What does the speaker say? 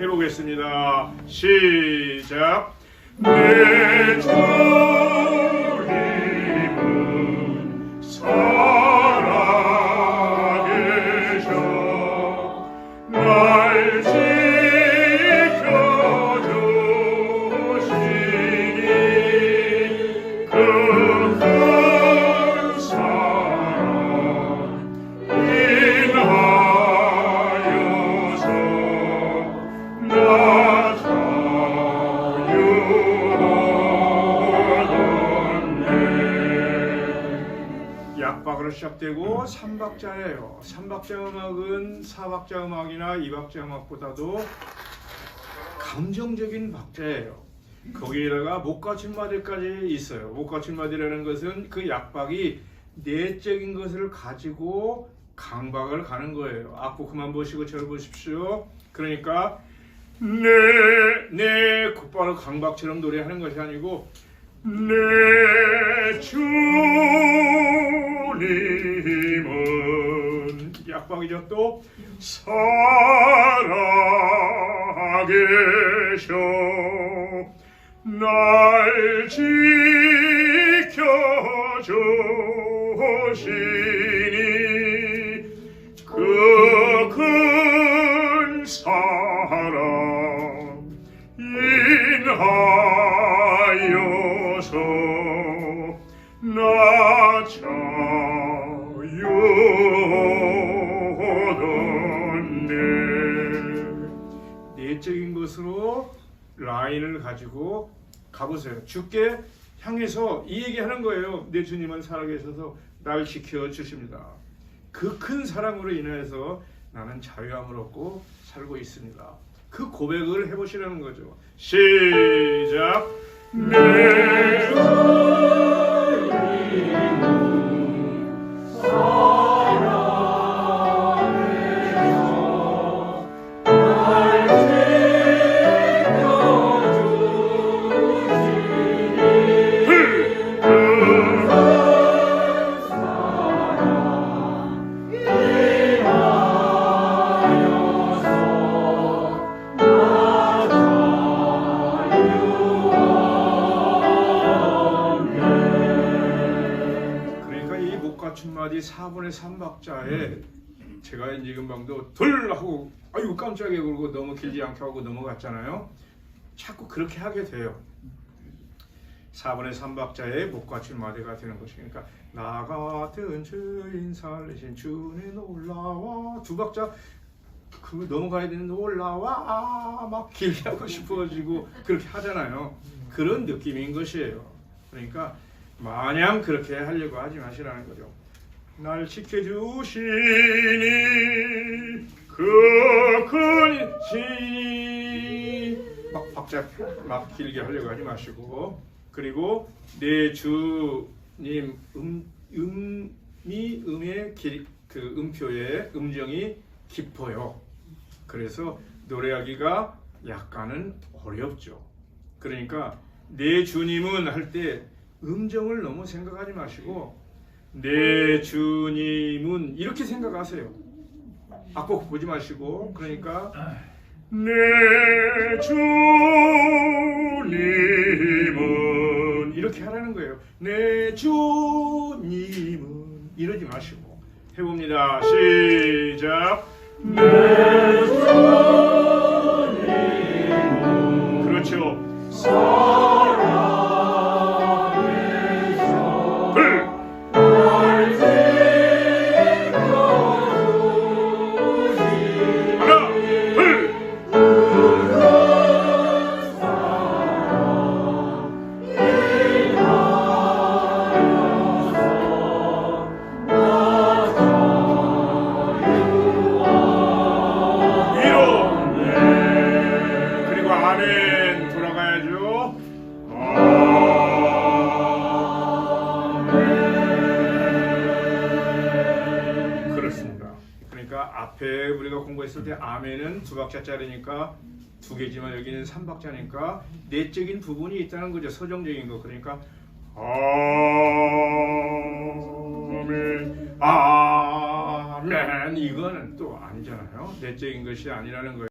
해보겠습니다. 시작. 내주 약박으로 시작되고 삼박자예요. 삼박자 음악은 사박자 음악이나 이박자 음악보다도 감정적인 박자예요. 거기에다가 못 갖춘 마디까지 있어요. 못 갖춘 마디라는 것은 그 약박이 내적인 것을 가지고 강박을 가는 거예요. 악보 그만 보시고 저를 보십시오. 그러니까 내, 내 곧바로 강박처럼 노래하는 것이 아니고 내주 약박이죠 또 살아계셔. 날 지켜주시니 그큰 사랑 인하 라인을 가지고 가보세요. 주께 향해서 이 얘기하는 거예요. 내 주님은 살아계셔서 날 지켜 주십니다. 그 큰 사랑으로 인해서 나는 자유함을 얻고 살고 있습니다. 그 고백을 해보시라는 거죠. 시작. 내그 마디 4분의 3박자에 제가 이제 금방도 둘 하고 아이고 깜짝이야 그러고 너무 길지 않게 하고 넘어갔잖아요. 자꾸 그렇게 하게 돼요. 4분의 3박자에 못 갖춘 마디가 되는 것이니까 나 같은 주인 살리신 주는 놀라와 두 박자 그 넘어가야 되는 놀라와 막 길게 하고 싶어지고 그렇게 하잖아요. 그런 느낌인 것이에요. 그러니까 마냥 그렇게 하려고 하지 마시라는 거죠. 날 지켜주시니 그큰 시막 박자 막 길게 하려고 하지 마시고 그리고 내 주님 음 음이 음의 길, 그 음표의 음정이 깊어요. 그래서 노래하기가 약간은 어렵죠. 그러니까 내 주님은 할 때 음정을 너무 생각하지 마시고 내 주님은 이렇게 생각하세요. 악곡 보지 마시고 그러니까 내 주님은 이렇게 하라는 거예요. 내 주님은 이러지 마시고 해봅니다. 시작. 내 주님 앞에 우리가 공부했을 때 아멘은 두 박자짜리니까 두 개지만 여기는 삼 박자니까 내적인 부분이 있다는 거죠. 서정적인 거. 그러니까 아멘 아멘 이거는 또 아니잖아요 내적인 것이 아니라는 거예요.